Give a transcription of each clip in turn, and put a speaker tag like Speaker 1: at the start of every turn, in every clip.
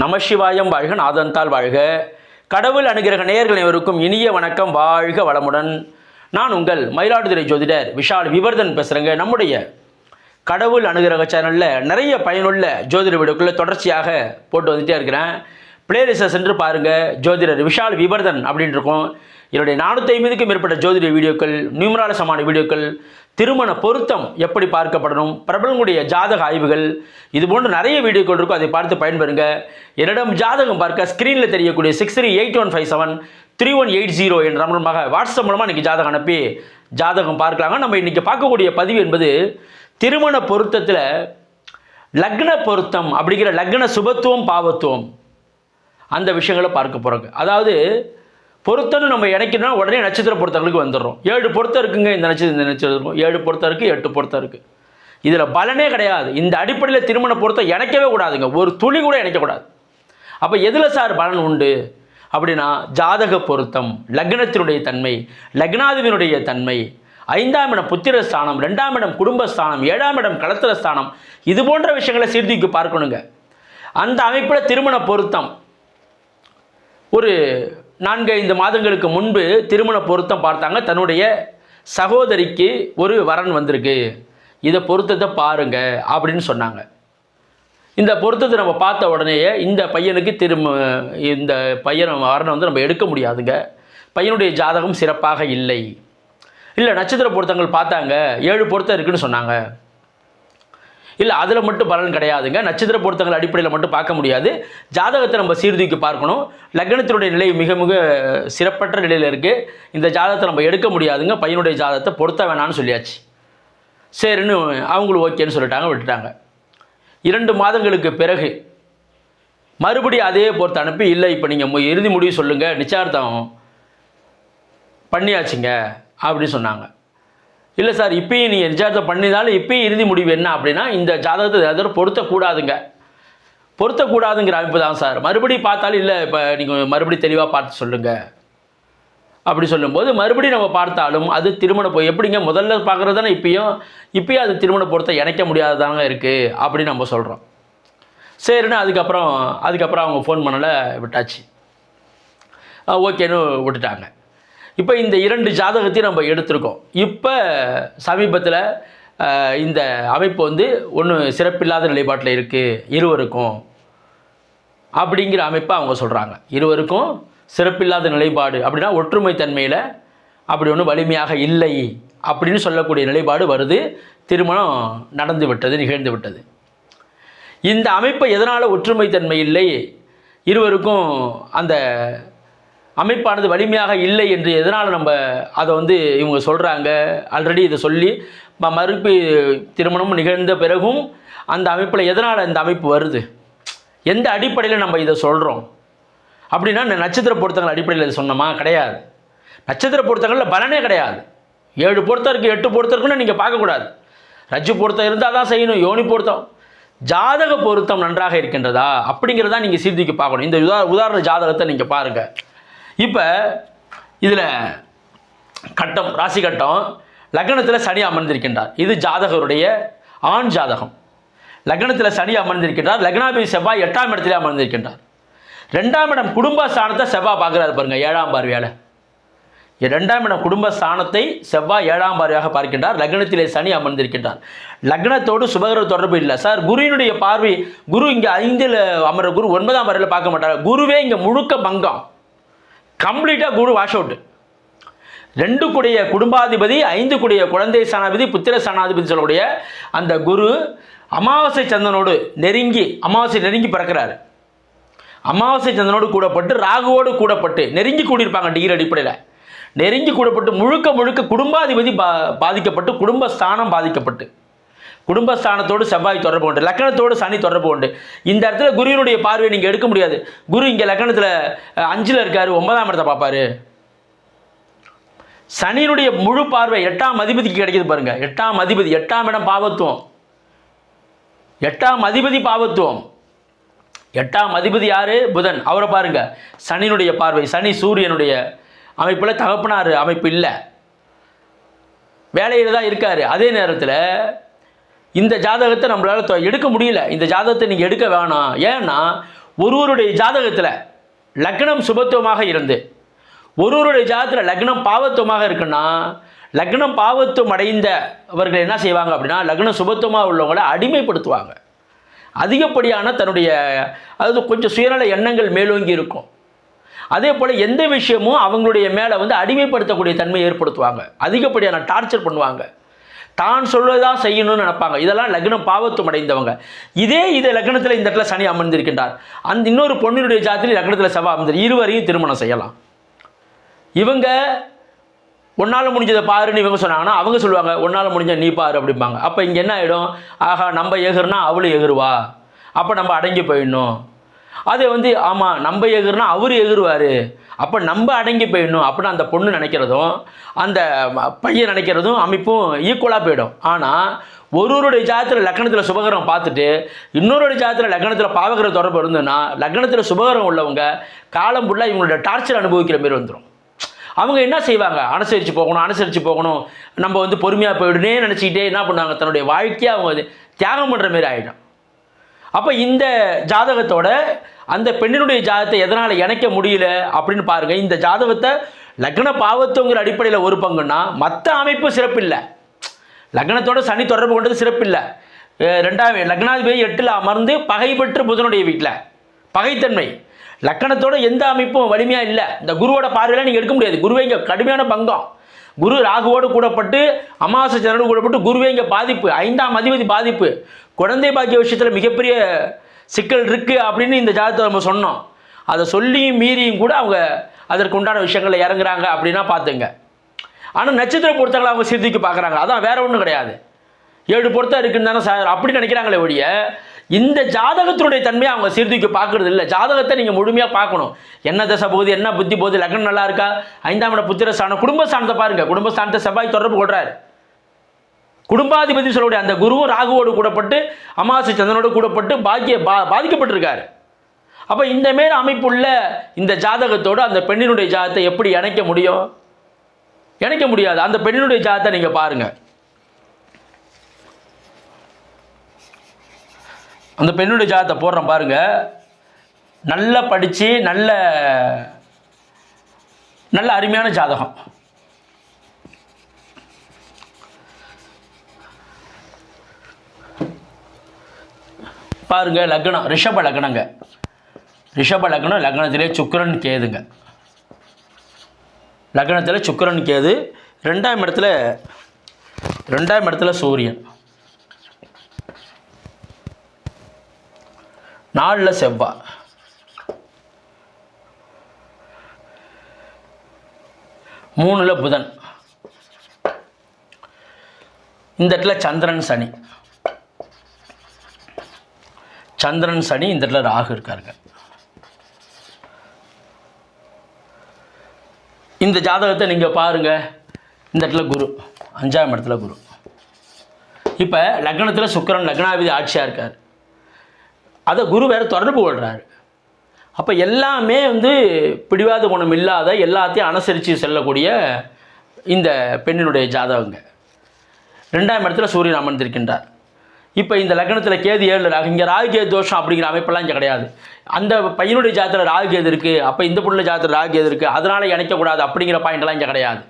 Speaker 1: நமசிவாயம் வாழ்க நாதந்தால் வாழ்க. கடவுள் அனுகிரக நேயர்கள் அனைவருக்கும் இனிய வணக்கம் வாழ்க வளமுடன். நான் உங்கள் மயிலாடுதுறை ஜோதிடர் விஷால் விவர்தன் பேசுகிறேங்க நம்முடைய கடவுள் அனுகிரக சேனலில் நிறைய பயனுள்ள ஜோதிட வீடுக்குள்ளே தொடர்ச்சியாக போட்டு வந்துட்டே இருக்கிறேன். பிளேலிஸ்ட்டை சென்று பாருங்கள் ஜோதிடர் விஷால் விவர்தன் அப்படின்னு இருக்கும் என்னுடைய நானூற்றி ஐம்பதுக்கும் மேற்பட்ட ஜோதிட வீடியோக்கள் நியூமராலசமான வீடியோக்கள் திருமண பொருத்தம் எப்படி பார்க்கப்படணும் பிரபலங்களுடைய ஜாதக ஆய்வுகள் இது போன்ற நிறைய வீடியோக்கள் இருக்கும். அதை பார்த்து பயன்பெறுங்க. என்னிடம் ஜாதகம் பார்க்க ஸ்க்ரீனில் தெரியக்கூடிய six three eight one five seven three one eight zero என்ற மூலமாக வாட்ஸ்அப் மூலமாக இன்றைக்கி ஜாதகம் அனுப்பி ஜாதகம் பார்க்கலாங்க. நம்ம இன்றைக்கி பார்க்கக்கூடிய பதிவு என்பது திருமண பொருத்தத்தில் லக்ன பொருத்தம் அப்படிங்கிற லக்ன சுபத்துவம் பாவத்துவம். அந்த விஷயங்களை பார்க்க போகிறோங்க அதாவது பொருத்தம்னு நம்ம இணைக்கணும்னா உடனே நட்சத்திர பொருத்தங்களுக்கு வந்துடுறோம். ஏழு பொருத்தம் இருக்குங்க இந்த நட்சத்திரம் இந்த நட்சத்திரம் இருக்கும். ஏழு பொருத்தம் இருக்குது எட்டு பொருத்தம் இருக்குது இதில் பலனே கிடையாது. இந்த அடிப்படையில் திருமண பொருத்தம் இணைக்கவே கூடாதுங்க. ஒரு துளி கூட இணைக்கக்கூடாது அப்போ எதில் சார் பலன் உண்டு? அப்படின்னா ஜாதக பொருத்தம் லக்னத்தினுடைய தன்மை லக்னாதிபனுடைய தன்மை ஐந்தாம் இடம் புத்திர ஸ்தானம் ரெண்டாம் இடம் குடும்பஸ்தானம் ஏழாம் இடம் களத்திர ஸ்தானம் இது போன்ற விஷயங்களை சீர்தூக்கி பார்க்கணுங்க. அந்த அமைப்பில் திருமண பொருத்தம் ஒரு நான்கைந்து மாதங்களுக்கு முன்பு திருமண பொருத்தம் பார்த்தாங்க. தன்னுடைய சகோதரிக்கு ஒரு வரன் வந்திருக்கு. இதை பொருத்தத்தை பாருங்க அப்படின்னு சொன்னாங்க. இந்த பொருத்தத்தை நம்ம பார்த்த உடனேயே இந்த பையனுக்கு திரும்ப இந்த பையன் வரனை வந்து நம்ம எடுக்க முடியாதுங்க. பையனுடைய ஜாதகம் சிறப்பாக இல்லை. இல்லை நட்சத்திர பொருத்தங்கள் பார்த்தாங்க. ஏழு பொருத்தம் இருக்குன்னு சொன்னாங்க. இல்லை அதில் மட்டும் பலன் கிடையாதுங்க. நட்சத்திர பொருத்தங்கள் அடிப்படையில் மட்டும் பார்க்க முடியாது. ஜாதகத்தை நம்ம சீர்தூக்கி பார்க்கணும். லக்னத்தினுடைய நிலை மிக மிக சிறப்பற்ற நிலையில் இருக்குது இந்த ஜாதகத்தை நம்ம எடுக்க முடியாதுங்க. பையனுடைய ஜாதகத்தை பொருத்த வேணாம்னு சொல்லியாச்சு. சரின்னு அவங்களும் ஓகேன்னு சொல்லிட்டாங்க விட்டுட்டாங்க. இரண்டு மாதங்களுக்கு பிறகு மறுபடியும் அதே பொறுத்து அனுப்பி இல்லை இப்போ நீங்கள் இறுதி முடிவு சொல்லுங்கள் நிச்சயார்த்தம் பண்ணியாச்சுங்க. அப்படின்னு சொன்னாங்க. இல்லை சார் இப்பயும் நீங்கள் நிச்சயத்தை பண்ணினாலும் இப்பயும் இறுதி முடிவு என்ன அப்படின்னா இந்த ஜாதகத்தை ஏதாவது பொருத்தக்கூடாதுங்க. பொருத்தக்கூடாதுங்கிற அமைப்பு தான் சார். மறுபடியும் பார்த்தாலும் இல்லை இப்போ நீங்கள் மறுபடியும் தெளிவாக பார்த்து சொல்லுங்கள் அப்படி சொல்லும்போது மறுபடியும் நம்ம பார்த்தாலும் அது திருமண போய் எப்படிங்க முதல்ல பார்க்குறது தானே இப்பயும் இப்பயும் அது திருமண பொருத்தம் இணைக்க முடியாததாங்க இருக்குது அப்படின்னு நம்ம சொல்கிறோம் சரின்னு அதுக்கப்புறம் அதுக்கப்புறம் அவங்க ஃபோன் பண்ணலை விட்டாச்சு. ஓகேன்னு விட்டுட்டாங்க. இப்போ இந்த இரண்டு ஜாதகத்தையும் நம்ம எடுத்திருக்கோம். இப்போ சமீபத்தில் இந்த அமைப்பு வந்து ஒன்று சிறப்பில்லாத நிலைப்பாட்டில் இருக்குது இருவருக்கும் அப்படிங்கிற அமைப்பை அவங்க சொல்கிறாங்க இருவருக்கும் சிறப்பில்லாத நிலைப்பாடு அப்படின்னா ஒற்றுமை தன்மையில் அப்படி ஒன்றும் வலிமையாக இல்லை அப்படின்னு சொல்லக்கூடிய நிலைப்பாடு வருது. திருமணம் நடந்து விட்டது நிகழ்ந்து விட்டது. இந்த அமைப்பை எதனால் ஒற்றுமை தன்மை இல்லை? இருவருக்கும் அந்த அமைப்பானது வலிமையாக இல்லை என்று எதனால் நம்ம அதை வந்து இவங்க சொல்கிறாங்க ஆல்ரெடி இதை சொல்லி ம- மறுப்பு திருமணம் நிகழ்ந்த பிறகும் அந்த அமைப்பில் எதனால் இந்த அமைப்பு வருது? எந்த அடிப்படையில் நம்ம இதை சொல்கிறோம் அப்படின்னா இந்த நட்சத்திர பொருத்தங்கள் அடிப்படையில் இதை சொன்னோமா? கிடையாது. நட்சத்திர பொருத்தங்களில் பலனே கிடையாது. ஏழு பொருத்தம் இருக்குது எட்டு பொருத்தம் இருக்குன்னு நீங்கள் பார்க்கக்கூடாது. ரஜ்ஜு பொருத்தம் இருந்தால் தான் செய்யணும் யோனி பொருத்தம். ஜாதக பொருத்தம் நன்றாக இருக்கின்றதா? அப்படிங்கிறதா நீங்கள் சீர்திக்கு பார்க்கணும். இந்த உதா உதாரண ஜாதகத்தை நீங்கள் பாருங்கள் இப்போ இதில் கட்டம் ராசி கட்டம் லக்னத்தில் சனி அமர்ந்திருக்கின்றார். இது ஜாதகருடைய ஆண் ஜாதகம். லக்னத்தில் சனி அமர்ந்திருக்கின்றார். லக்னாபதி செவ்வாய் எட்டாம் இடத்துல அமர்ந்திருக்கின்றார். ரெண்டாம் இடம் குடும்ப ஸ்தானத்தை செவ்வாய் பார்க்குறாரு பாருங்கள் ஏழாம் பார்வையால். இரண்டாம் இடம் குடும்ப ஸ்தானத்தை செவ்வாய் ஏழாம் பார்வையாக பார்க்கின்றார். லக்னத்திலே சனி அமர்ந்திருக்கின்றார். லக்னத்தோடு சுபகர தொடர்பு இல்லை. சார் குருவினுடைய பார்வை குரு இங்கே ஐந்தில் அமர குரு ஒன்பதாம் பார்வையில் பார்க்க மாட்டார். குருவே இங்கே முழுக்க பங்கம். கம்ப்ளீட்டாக குரு வாஷ் அவுட் ரெண்டு கூடிய குடும்பாதிபதி ஐந்து கூடிய குழந்தை சனாதிபதி புத்திர சனாதிபதி சொல்லக்கூடிய அந்த குரு அமாவாசை சந்தனோடு நெருங்கி அமாவாசை நெருங்கி பிறக்கிறாரு. அமாவாசை சந்தனோடு கூடப்பட்டு ராகுவோடு கூடப்பட்டு நெருங்கி கூடியிருப்பாங்க டிகிரி அடிப்படையில். நெருங்கி கூடப்பட்டு முழுக்க முழுக்க குடும்பாதிபதி பா பாதிக்கப்பட்டு குடும்பஸ்தானம் பாதிக்கப்பட்டு. குடும்பஸ்தானத்தோடு செவ்வாய் தொடர்பு உண்டு லக்கணத்தோடு சனி தொடர்பு உண்டு. இந்த இடத்துல குருவினுடைய பார்வையை நீங்கள் எடுக்க முடியாது. குரு இங்கே லக்கணத்தில் அஞ்சில் இருக்காரு ஒன்பதாம் இடத்தை பார்ப்பாரு. சனியினுடைய முழு பார்வை எட்டாம் அதிபதிக்கு கிடைக்குது பாருங்க. எட்டாம் அதிபதி எட்டாம் இடம் பாவத்துவம். எட்டாம் அதிபதி பாவத்துவம். எட்டாம் அதிபதி யாரு? புதன். அவரை பாருங்க. சனியினுடைய பார்வை சனி சூரியனுடைய அமைப்பில் தகப்பனார் அமைப்பு இல்லை. வேலையில் தான் இருக்காரு. அதே நேரத்தில் இந்த ஜாதகத்தை நம்மளால் எடுக்க முடியல. இந்த ஜாதகத்தை நீங்கள் எடுக்க வேணாம். ஏன்னா ஒருவருடைய ஜாதகத்தில் லக்னம் சுபத்துவமாக இருந்து ஒருவருடைய ஜாதகத்தில் லக்னம் பாவத்துவமாக இருக்குன்னா லக்னம் பாவத்துவம் அடைந்தவர்கள் என்ன செய்வாங்க அப்படின்னா லக்னம் சுபத்துவமாக உள்ளவங்களை அடிமைப்படுத்துவாங்க. அதிகப்படியான தன்னுடைய அதாவது கொஞ்சம் சுயநல எண்ணங்கள் மேலோங்கி இருக்கும். அதே போல் எந்த விஷயமும் அவங்களுடைய மேலே வந்து அடிமைப்படுத்தக்கூடிய தன்மை ஏற்படுத்துவாங்க. அதிகப்படியான டார்ச்சர் பண்ணுவாங்க. தான் சொல்வதுதான் செய்யணும்னு நினைப்பாங்க. இதெல்லாம் லக்னம் பாவத்துவம் அடைந்தவங்க இதே இது லக்னத்தில் இந்த இடத்துல சனி அமர்ந்திருக்கின்றார். அந்த இன்னொரு பொண்ணினுடைய ஜாத்தியில் லக்னத்தில் செவ்வாய் அமர்ந்து இருவரையும் திருமணம் செய்யலாம். இவங்க உன்னால் முடிஞ்சதை பாருன்னு இவங்க சொன்னாங்கன்னா அவங்க சொல்லுவாங்க ஒன்னால் முடிஞ்ச நீ பாரு அப்படிம்பாங்க. அப்போ இங்கே என்ன ஆகிடும் ஆஹா நம்ம எகுறுனா அவளும் எகுருவா அப்போ நம்ம அடங்கி போயிடணும். அதை வந்து ஆமாம் நம்ம எகுறுனா அவர் எகிருவார். அப்போ நம்ம அடங்கி போயிடணும் அப்படின்னு அந்த பொண்ணு நினைக்கிறதும் அந்த பையன் நினைக்கிறதும் அமைப்பும் ஈக்குவலாக போயிடும். ஆனால் ஒருவருடைய ஜாதத்தில் லக்னத்தில் சுபகரம் பார்த்துட்டு இன்னொருடைய ஜாதத்தில் லக்னத்தில் பாவகர தொடர்பு இருந்ததுன்னா லக்னத்தில் சுபகரம் உள்ளவங்க காலம் ஃபுல்லாக இவங்களோட டார்ச்சர் அனுபவிக்கிற மாரி வந்துடும் அவங்க என்ன செய்வாங்க? அனுசரித்து போகணும் அனுசரித்து போகணும். நம்ம வந்து பொறுமையாக போயிடுனே நினச்சிக்கிட்டே என்ன பண்ணுவாங்க? தன்னுடைய வாழ்க்கையை அவங்க வந்து தியாகம் பண்ணுற மாரி ஆகிடும் அப்போ இந்த ஜாதகத்தோட அந்த பெண்ணினுடைய ஜாதகத்தை எதனால் இணைக்க முடியல அப்படின்னு பாருங்கள் இந்த ஜாதகத்தை லக்ன பாவத்துவங்கிற அடிப்படையில் ஒரு பங்குன்னா மற்ற அமைப்பு சிறப்பில்லை. லக்னத்தோட சனி தொடர்பு கொண்டது சிறப்பில்லை. அஹ் ரெண்டாவது லக்னாதிபதி எட்டில் அமர்ந்து பகை பெற்று புதனுடைய வீட்டில் பகைத்தன்மை. லக்கணத்தோட எந்த அமைப்பும் வலிமையாக இல்லை. இந்த குருவோட பார்வையெல்லாம் நீங்கள் எடுக்க முடியாது. குருவே இங்கே கடுமையான பங்கம். குரு ராகுவோடு கூடப்பட்டு அமாவாசை சந்திரனோடு கூடப்பட்டு குருவே இங்கே பாதிப்பு. ஐந்தாம் அதிபதி பாதிப்பு. குழந்தை பாக்கிய விஷயத்தில் மிகப்பெரிய சிக்கல் இருக்குது அப்படின்னு இந்த ஜாதகத்தை நம்ம சொன்னோம். அதை சொல்லியும் மீறியும் கூட அவங்க அதற்கு உண்டான விஷயங்களில் இறங்குறாங்க அப்படின்னா பார்த்துங்க. ஆனால் நட்சத்திர பொருத்தங்களை அவங்க சீர்தூக்கி பார்க்குறாங்க. அதான் வேற ஒன்றும் கிடையாது. ஏழு பொருத்தம் இருக்குன்னு தானே சார் அப்படி நினைக்கிறாங்களே ஒழிய இந்த ஜாதகத்தினுடைய தன்மையை அவங்க சீர்தூக்கி பார்க்கறது இல்லை. ஜாதகத்தை நீங்கள் முழுமையாக பார்க்கணும். என்ன தசை போகுது என்ன புத்தி போகுது லக்னம் நல்லா இருக்கா? ஐந்தாம் இட புத்திர ஸ்தானம் குடும்ப ஸ்தானத்தை பாருங்க. குடும்ப செவ்வாய் தொடர்பு கொள்றாரு. குடும்பாதிபதி சொல்லக்கூடிய அந்த குருவும் ராகுவோடு கூடப்பட்டு அமாவாசை சந்திரனோடு கூடப்பட்டு பாக்கிய பா பாதிக்கப்பட்டிருக்காரு. அப்போ இந்த அமைப்புள்ள இந்த ஜாதகத்தோடு அந்த பெண்ணினுடைய ஜாதகத்தை எப்படி இணைக்க முடியும்? இணைக்க முடியாது. அந்த பெண்ணினுடைய ஜாதகத்தை நீங்கள் பாருங்கள் அந்த பெண்ணுடைய ஜாதகத்தை போடுறேன் பாருங்கள் நல்லா படித்து நல்ல நல்ல அருமையான ஜாதகம். பாருங்க லக்னம் ரிஷப லக்னங்க. ரிஷப லக்னம் லக்னத்திலே சுக்கரன் கேதுங்க. லக்னத்தில் சுக்கரன் கேது ரெண்டாம் இடத்துல ரெண்டாம் இடத்துல சூரியன். நாலில் செவ்வாய் மூணில் புதன். இந்த இடத்துல சந்திரன் சனி. சந்திரன் சனி இந்த இடத்துல ராகு இருக்காருங்க. இந்த ஜாதகத்தை நீங்கள் பாருங்கள் இந்த இடத்துல குரு அஞ்சாம் இடத்துல குரு. இப்போ லக்னத்தில் சுக்கிரன் லக்னாதிபதி ஆட்சியாக இருக்கார். அதை குரு வேறு தொடர்பு கொள்கிறாரு அப்போ எல்லாமே வந்து பிடிவாத குணம் இல்லாத எல்லாத்தையும் அனுசரித்து செல்லக்கூடிய இந்த பெண்ணினுடைய ஜாதகங்க. ரெண்டாம் இடத்துல சூரியன் அமர்ந்திருக்கின்றார். இப்போ இந்த லக்னத்தில் கேது ஏழு ராகு இங்கே ராகு கேது தோஷம் அப்படிங்கிற அமைப்பெல்லாம் இங்கே கிடையாது. அந்த பையனுடைய ஜாதத்தில் ராகு கேது இருக்குது அப்போ இந்த பொண்ணு ஜாதத்தில் ராகு கேது இருக்குது அதனால் இணைக்கக்கூடாது அப்படிங்கிற பாயிண்ட்லாம் இங்கே கிடையாது.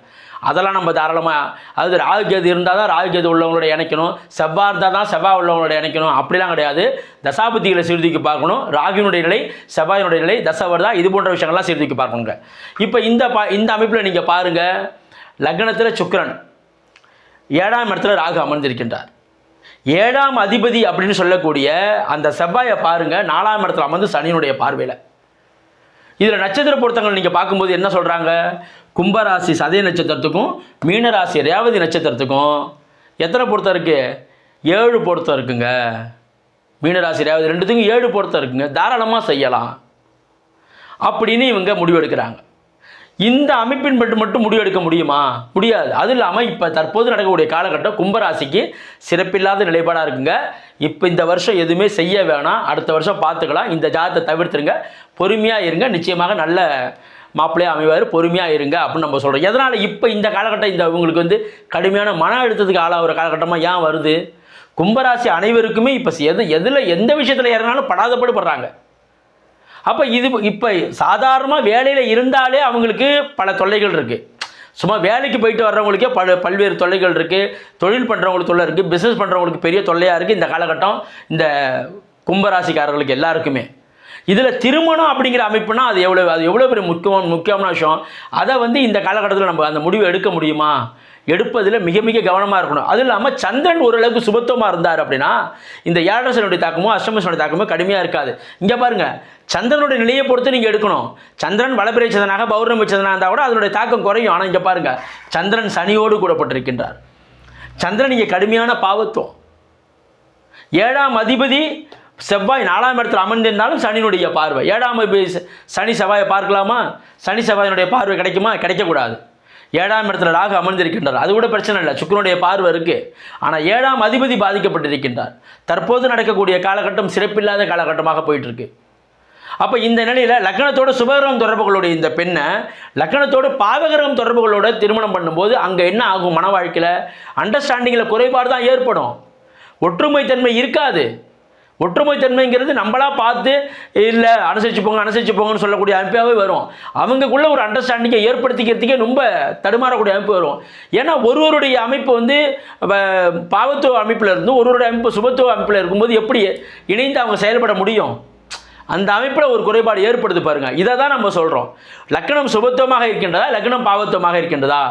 Speaker 1: அதெல்லாம் நம்ம தாராளமாக அதாவது ராகு கேது இருந்தால் தான் ராகு கேது உள்ளவங்களோட இணைக்கணும் செவ்வாய் இருந்தால் தான் செவ்வாய் உள்ளவங்களோட இணைக்கணும் அப்படிலாம் கிடையாது. தசாபுத்திகளை சீர்தூக்கி பார்க்கணும் ராகுனுடைய நிலை செவ்வாயினுடைய நிலை தசவர் தான் இது போன்ற விஷயங்கள்லாம் சீர்தூக்கி பார்க்கணுங்க. இப்போ இந்த பா இந்த அமைப்பில் நீங்கள் பாருங்கள் லக்னத்தில் சுக்கரன் ஏழாம் இடத்துல ராகு அமர்ந்திருக்கின்றார். ஏழாம் அதிபதி அப்படின்னு சொல்லக்கூடிய அந்த செவ்வாயை பாருங்க நாலாம் இடத்துல அமர்ந்து சனியினுடைய பார்வையில். இதில் நட்சத்திர பொருத்தங்கள் நீங்கள் பார்க்கும்போது என்ன சொல்கிறாங்க கும்பராசி சதய நட்சத்திரத்துக்கும் மீனராசி ரேவதி நட்சத்திரத்துக்கும் எத்தனை பொருத்தம் இருக்குது ஏழு பொருத்தம் இருக்குங்க. மீனராசி ரேவதி ரெண்டுத்துக்கும் ஏழு பொருத்தம் இருக்குங்க. தாராளமாக செய்யலாம். அப்படின்னு இவங்க முடிவெடுக்கிறாங்க. இந்த அமைப்பின் பட்டு மட்டும் முடிவெடுக்க முடியுமா? முடியாது. அது இல்லாமல் இப்போ தற்போது நடக்கக்கூடிய காலகட்டம் கும்பராசிக்கு சிறப்பில்லாத நிலைப்பாடாக இருக்குங்க. இப்போ இந்த வருஷம் எதுவுமே செய்ய வேணாம். அடுத்த வருஷம் பார்த்துக்கலாம். இந்த ஜாதத்தை தவிர்த்துருங்க. பொறுமையாக இருங்க. நிச்சயமாக நல்ல மாப்பிள்ளையாக அமைவார். பொறுமையாக இருங்க அப்படின்னு நம்ம சொல்கிறோம் எதனால் இப்போ இந்த காலகட்டம் இந்த உங்களுக்கு வந்து கடுமையான மன அழுத்தத்துக்கு ஆளாகிற காலகட்டமாக ஏன் வருது? கும்பராசி அனைவருக்குமே இப்போ எது எதில் எந்த விஷயத்தில் ஏறினாலும் படாதப்படுபடுறாங்க அப்போ இது இப்போ சாதாரணமாக வேலையில் இருந்தாலே அவங்களுக்கு பல தொல்லைகள் இருக்குது சும்மா வேலைக்கு போயிட்டு வர்றவங்களுக்கே பல பல்வேறு தொல்லைகள் இருக்குது தொழில் பண்ணுறவங்களுக்கு தொல்லை இருக்குது பிஸ்னஸ் பண்ணுறவங்களுக்கு பெரிய தொல்லையாக இருக்குது இந்த காலகட்டம் இந்த கும்பராசிக்காரர்களுக்கு எல்லாருக்குமே. இதில் திருமணம் அப்படிங்கிற அமைப்புனா அது எவ்வளோ அது எவ்வளோ பெரிய முக்கியம் முக்கியமான விஷயம். அதை வந்து இந்த காலகட்டத்தில் நம்ம அந்த முடிவு எடுக்க முடியுமா? எடுப்பதில் மிக மிக கவனமாக இருக்கணும். அதுவும் இல்லாமல் சந்திரன் ஓரளவுக்கு சுபத்துவமாக இருந்தார் அப்படின்னா இந்த ஏழரசனுடைய தாக்கமோ அஷ்டமசனுடைய தாக்கமோ கடுமையாக இருக்காது. இங்கே பாருங்கள் சந்திரனுடைய நிலையை பொறுத்து நீங்கள் எடுக்கணும். சந்திரன் வளபிரை சந்தனாக பௌர்ணமி சந்தனாக இருந்தால் கூட அதனுடைய தாக்கம் குறையும். ஆனால் இங்கே பாருங்கள் சந்திரன் சனியோடு கூடப்பட்டிருக்கின்றார். சந்திரன் இங்கே கடுமையான பாவத்துவம். ஏழாம் அதிபதி செவ்வாய் நாலாம் இடத்தில் அமர்ந்திருந்தாலும் சனியினுடைய பார்வை. ஏழாம் சனி செவ்வாயை பார்க்கலாமா? சனி செவ்வாயினுடைய பார்வை கிடைக்குமா? கிடைக்கக்கூடாது. ஏழாம் இடத்துல ராகு அமர்ந்திருக்கின்றார். அது கூட பிரச்சனை இல்லை. சுக்கரனுடைய பார்வை இருக்குது ஆனால் ஏழாம் அதிபதி பாதிக்கப்பட்டிருக்கின்றார். தற்போது நடக்கக்கூடிய காலகட்டம் சிறப்பில்லாத காலகட்டமாக போயிட்டுருக்கு. அப்போ இந்த நிலையில் லக்னத்தோட சுபகிரகம் தொடர்புகளுடைய இந்த பெண்ணை லக்னத்தோட பாவகிரகம் தொடர்புகளோட திருமணம் பண்ணும்போது அங்கே என்ன ஆகும் மன வாழ்க்கையில் அண்டர்ஸ்டாண்டிங்கில் குறைபாடு தான் ஏற்படும். ஒற்றுமைத்தன்மை இருக்காது. ஒற்றுமைத்தன்மைங்கிறது நம்மளா பார்த்து இல்லை அனுசரிச்சு போங்க அனுசரிச்சு போங்கன்னு சொல்லக்கூடிய அமைப்பாகவே வரும். அவங்களுக்குள்ள ஒரு அண்டர்ஸ்டாண்டிங்கை ஏற்படுத்திக்கிறதுக்கே ரொம்ப தடுமாறக்கூடிய அமைப்பு வரும். ஏன்னா ஒருவருடைய அமைப்பு வந்து பாவத்துவ அமைப்பில் இருந்து ஒருவருடைய அமைப்பு சுபத்துவ அமைப்பில் இருக்கும்போது எப்படி இணைந்து அவங்க செயல்பட முடியும்? அந்த அமைப்பில் ஒரு குறைபாடு ஏற்படுது பாருங்கள் இதை தான் நம்ம சொல்கிறோம் லக்னம் சுபத்துவமாக இருக்கின்றதா லக்னம் பாவத்துவமாக இருக்கின்றதா?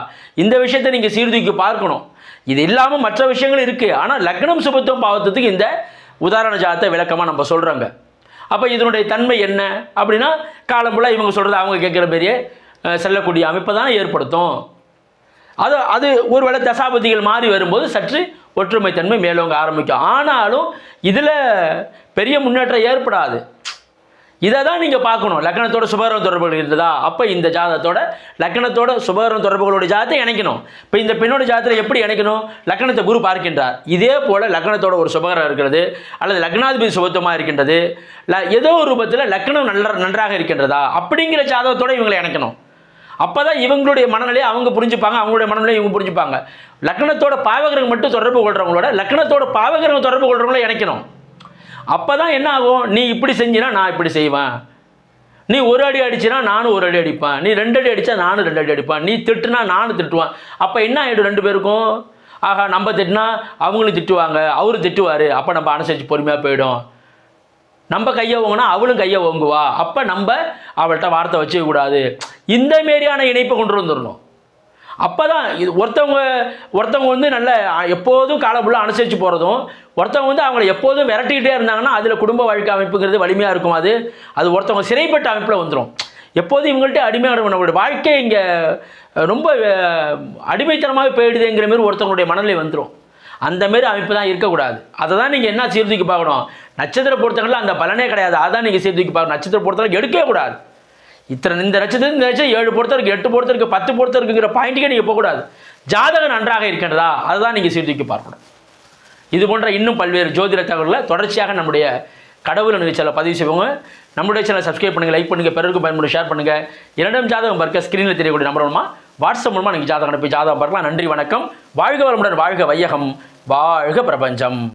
Speaker 1: இந்த விஷயத்தை நீங்கள் சீர்தூக்கி பார்க்கணும். இது இல்லாமல் மற்ற விஷயங்கள் இருக்குது ஆனால் லக்னம் சுபத்துவம் பாவத்துவத்துக்கு இந்த உதாரண ஜாதத்தை விளக்கமாக நம்ம சொல்கிறோங்க அப்போ இதனுடைய தன்மை என்ன? அப்படின்னா காலம்புல இவங்க சொல்கிறது அவங்க கேட்குற பெரிய செல்லக்கூடிய அமைப்பை தான் ஏற்படுத்தும். அது அது ஒருவேளை தசாபதிகள் மாறி வரும்போது சற்று ஒற்றுமைத்தன்மை மேலோங்க ஆரம்பிக்கும். ஆனாலும் இதில் பெரிய முன்னேற்றம் ஏற்படாது. இதை தான் நீங்கள் பார்க்கணும். லக்னத்தோட சுபகரம் தொடர்புகள் இருந்ததா? அப்போ இந்த ஜாதகத்தோட லக்னத்தோட சுபகரம் தொடர்புகளோட ஜாதத்தை இணைக்கணும். இப்போ இந்த பெண்ணோட ஜாதத்தில் எப்படி இணைக்கணும்? லக்னத்தை குரு பார்க்கின்றார். இதே போல் லக்னத்தோட ஒரு சுபகரம் இருக்கிறது அல்லது லக்னாதிபதி சுபத்துவமாக இருக்கின்றது ல ஏதோ ஒரு ரூபத்தில் லக்னம் நல்ல நன்றாக இருக்கின்றதா? அப்படிங்கிற ஜாதகத்தோட இவங்களை இணைக்கணும். அப்போ தான் இவங்களுடைய மனநிலையை அவங்க புரிஞ்சுப்பாங்க அவங்களுடைய மனநிலையை இவங்க புரிஞ்சுப்பாங்க. லக்னத்தோட பாவகிரகம் மட்டும் தொடர்பு கொள்றவங்களோட லக்னத்தோட பாவகிரகம் தொடர்பு கொள்கிறவங்கள இணைக்கணும். அப்போ தான் என்ன ஆகும்? நீ இப்படி செஞ்சினா நான் இப்படி செய்வேன். நீ ஒரு அடி அடிச்சினா நானும் ஒரு அடி அடிப்பேன். நீ ரெண்டு அடி அடித்தா நானும் ரெண்டு அடி அடிப்பேன். நீ திட்டுனா நானும் திட்டுவேன். அப்போ என்ன ஆகிடும் ரெண்டு பேருக்கும்? ஆகா நம்ம திட்டினா அவங்களும் திட்டுவாங்க. அவரும் திட்டுவார். அப்போ நம்ம அனுசரித்து பொறுமையாக போயிடும். நம்ம கையை ஓங்கினா அவளும் கையை ஓங்குவா. அப்போ நம்ம அவள்கிட்ட வார்த்தை வச்சுக்கக்கூடாது. இந்த மாரியான இணைப்பை கொண்டு வந்துடணும். அப்போ தான் இது ஒருத்தவங்க ஒருத்தவங்க வந்து நல்ல எப்போதும் காலப்புள்ள அனுசரித்து போகிறதும் ஒருத்தவங்க வந்து அவங்கள எப்போதும் விரட்டிக்கிட்டே இருந்தாங்கன்னா அதில் குடும்ப வாழ்க்கை அமைப்புங்கிறது வலிமையாக இருக்கும் அது. அது ஒருத்தவங்க சிறைப்பட்ட அமைப்பில் வந்துடும் எப்போதும் இவங்கள்ட்ட அடிமையாக நம்மளுடைய வாழ்க்கை இங்கே ரொம்ப அடிமைத்தனமாக போயிடுதுங்கிற மாதிரி ஒருத்தவங்களுடைய மனநிலை வந்துடும் அந்த மாரி அமைப்பு தான் இருக்கக்கூடாது. அதை தான் நீங்கள் என்ன சீர்தூக்கி பார்க்கணும்? நட்சத்திர பொறுத்தவரையில் அந்த பலனே கிடையாது. அதான் நீங்கள் சீர்தூக்கி பார்க்கணும். நட்சத்திர பொறுத்தவரை எடுக்கவே கூடாது. இத்தனை இந்த நட்சத்திரம் இந்த லட்சம் ஏழு பொறுத்த இருக்குது எட்டு பொறுத்தருக்கு பத்து பொறுத்த இருக்குங்கிற பாயிண்ட்டுக்கே நீங்கள் போகக்கூடாது. ஜாதகம் நன்றாக இருக்கின்றதா? அதுதான் நீங்கள் சீர்தூக்கி பார்க்கணும். இது போன்ற இன்னும் பல்வேறு ஜோதிட தகவல்களை தொடர்ச்சியாக நம்முடைய கடவுள் நிகழ்ச்சியில் பதிவு செய்வோங்க. நம்முடைய சேனலை சப்ஸ்கிரைப் பண்ணுங்கள் லைக் பண்ணுங்கள் பிறருக்கு பயன்படுத்தி ஷேர் பண்ணுங்கள் இரண்டும் ஜாதகம் பார்க்க ஸ்க்ரீனில் தெரியக்கூடிய நம்பர் மூலமா வாட்ஸ்அப் மூலமாக நீங்கள் ஜாதகம் அனுப்பி ஜாதகம் பார்க்கலாம். நன்றி வணக்கம். வாழ்க வளமுடன் வாழ்க வையகம். வாழ்க பிரபஞ்சம்.